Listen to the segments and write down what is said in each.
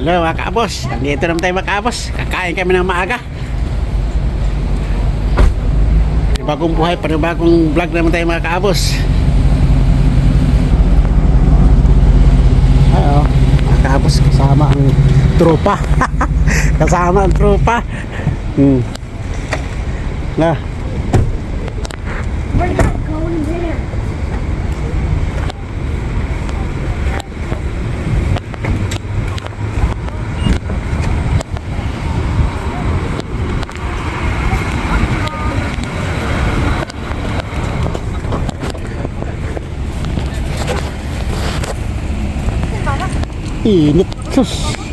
Hello mga kaabos, nandito naman tayo mga kaabos. Kakain kami ng maaga. Bagong buhay, panibagong vlog naman tayo mga kaabos. Oo, mga kaabos, kasama ang tropa. kasama ang tropa. Hmm. Na, init. Sus.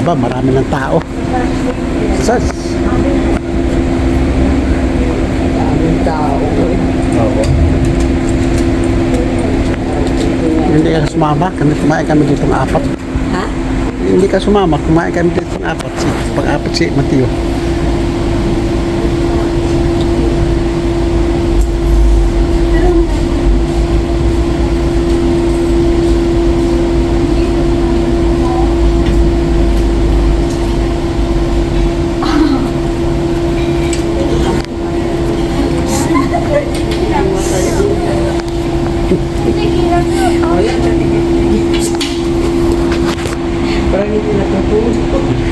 Sabi ko na nga ba, marami ng tao. Sus. Daming tao. Oo. Hindi ka sumama, kami kumain kami dito ng apat. Ha? Hindi ka sumama, kumain kami dito ng apat. Si, pang-apat si Mateo.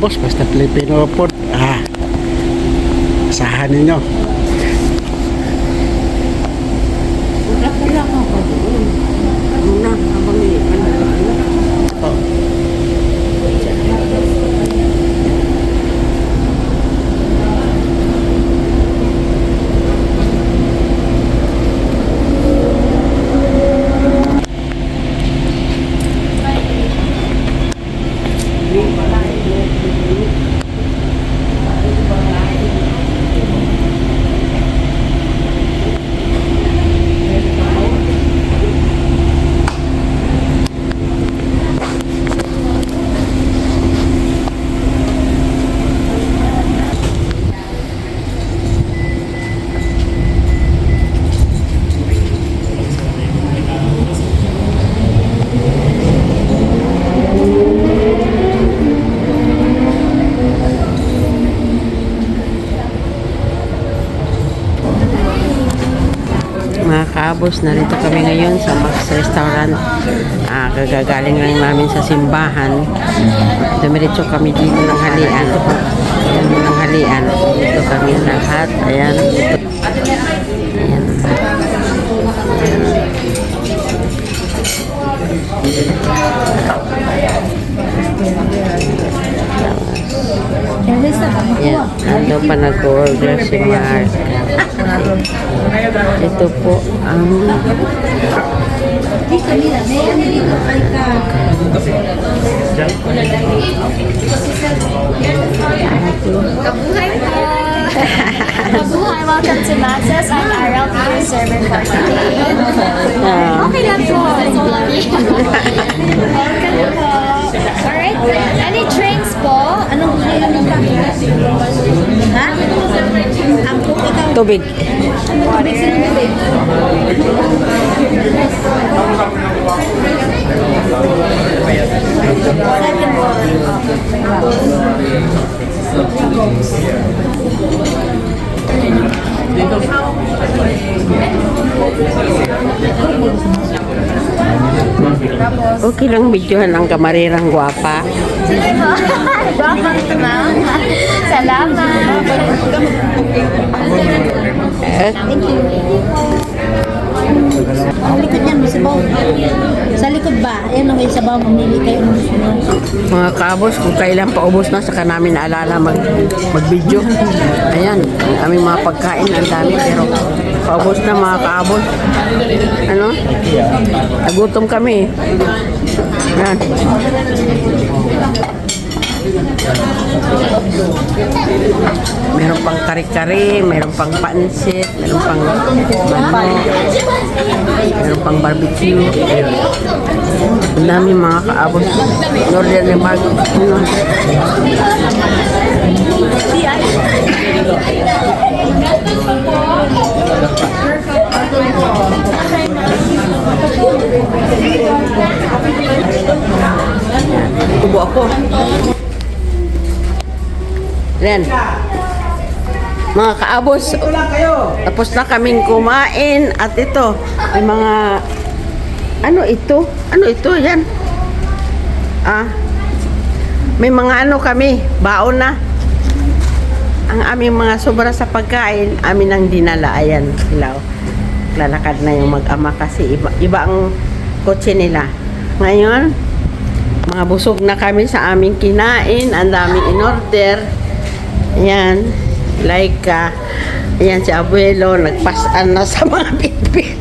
Kabos, basta Filipino food. Ah, asahan ninyo. Wala lang ako doon. Muna, habang ano, Mga kabos, narito kami ngayon sa Max Restaurant. Ah, Kagagaling lang namin sa simbahan. Dumiretso kami dito ng halian. Ayan, ng halian. Dito kami lahat. Ayan. Ayan. Ayan. Ando pa nag-order si Mark. Ito po ang Hi, welcome to Maxis. I'm Ariel, your server for today. ah, Okay lang po. welcome po. Alright. Any drinks po? Anong gusto nyo ng Ha? Ang po ikaw. Okay lang videohan ang kamarirang gwapa. Sige po. To ma'am. Salamat. Eh, Ang likod niyan, may sabaw. Sa likod ba? Ayan o, may sabaw. Mamili kayo ng gusto nyo. mga kabos, kung kailan paubos na, saka namin naalala mag, mag-video. Ayan, ang aming mga pagkain, ang dami, pero paubos na mga kabos. Nagutom kami. Ayan. Meron pang kare-kare, meron pang pansit, meron pang manok, meron pang barbecue. Ang dami mga kaabot. Northern bago. Ano? Tubo ako. Len. Mga kaabos, tapos na kaming kumain at ito, may mga ano ito? Ano ito? Yan. Ah. May mga ano kami, baon na. Ang aming mga sobra sa pagkain, amin ang dinala. Ayan, sila. Lalakad na yung mag-ama kasi iba, iba ang kotse nila. Ngayon, mga busog na kami sa aming kinain. Ang daming in-order. Ayan. Laika. Ayan si abuelo. Nagpasan na sa mga bitbit.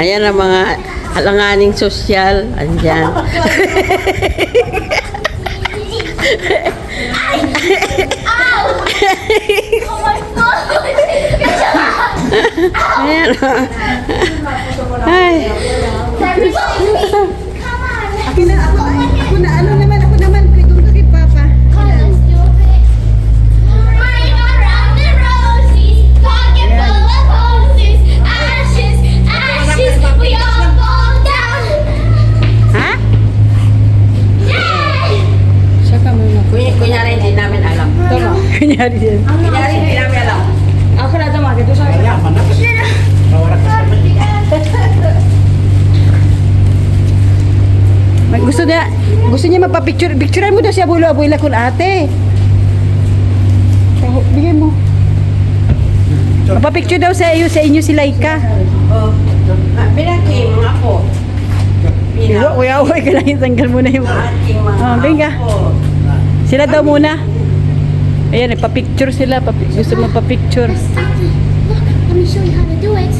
Ayan ang mga alanganing sosyal. Andyan. Ayan. Ay. Gusto niya magpa-picture. Picturean mo daw si abuelo, abuela kun ate. Oh, Bigyan mo. Magpa-picture daw sa iyo, sa inyo si Laika. Oh. Ah, Pinaki, mga po. Pero kuya, uwi ka lang itanggal mo na yung... Aking mga Oh, binga. apo. Sila daw muna. Ayan, pa-picture sila. Papi- gusto mo pa-picture. Ate, look, let me show you how to do it.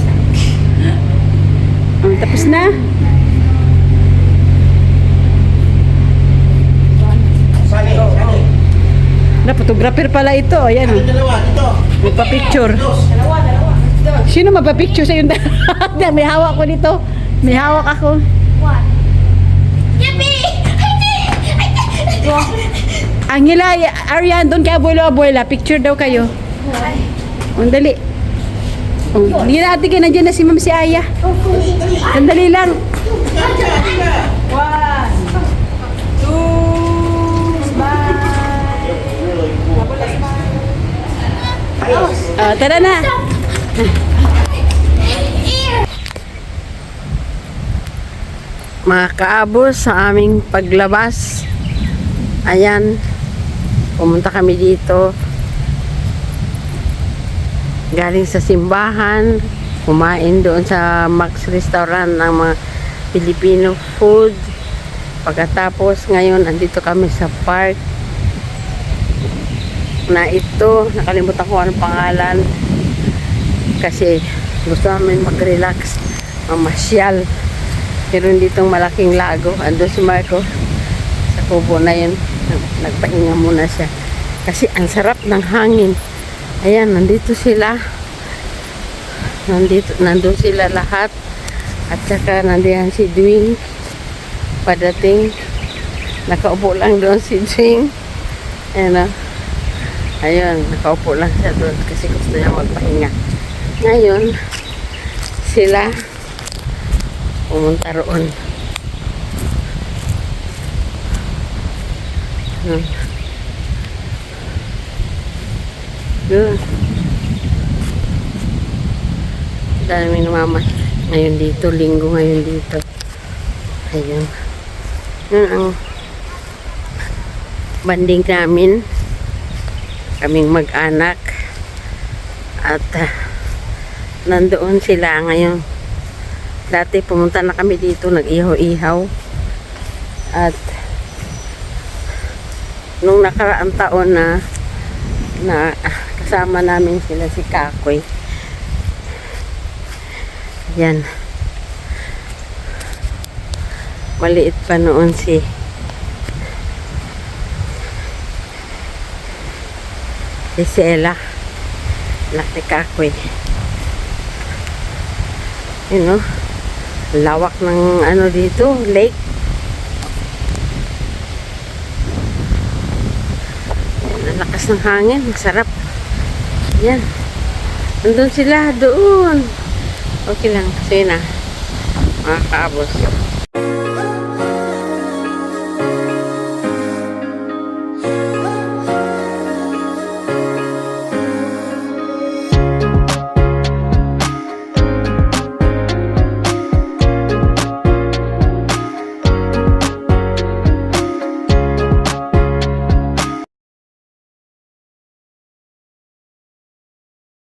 Oh, tapos na. Sali, sali. Na, photographer pala ito. Ayan. oh. Dalawa, dito. May pa-picture. Sino magpa-picture sa yung May hawak ko dito. May hawak ako. What? Yippee! Angela, Arian, doon kay abuelo, abuela. Picture daw kayo. Ang dali. Oh, hindi na ate kayo, nandiyan na si Ma'am si Aya. Sandali lang. Ah, tara na. mga kaabos sa aming paglabas. Ayan, pumunta kami dito. Galing sa simbahan, kumain doon sa Max Restaurant ng mga Filipino food. Pagkatapos ngayon, andito kami sa park na ito, nakalimutan ko anong pangalan kasi gusto namin mag-relax, mamasyal. Meron ditong malaking lago. Ando si Marco sa kubo na yun. Nag- Nagpahinga muna siya. Kasi ang sarap ng hangin. Ayan, nandito sila. Nandito, nandun sila lahat. At saka nandiyan si Dwing. Padating. Nakaupo lang doon si Dwing. Ayan o. Ayun, nakaupo lang siya doon kasi gusto niya magpahinga. Ngayon, sila pumunta roon. Hmm. Yun. Dami ng mama. Ngayon dito, linggo ngayon dito. Ayun. Yun ang banding namin. Kaming mag-anak. At ah, nandoon sila ngayon. Dati pumunta na kami dito, nag-ihaw-ihaw. At nung nakaraang taon na na ah, kasama namin sila si Kakoy. Yan. Maliit pa noon si si Sela. Laki Kakoy. Yun no? Lawak ng ano dito, lake. Ang lakas ng hangin, masarap. Yan. Nandun sila, doon. Okay lang, kasi na. Mga kaabos.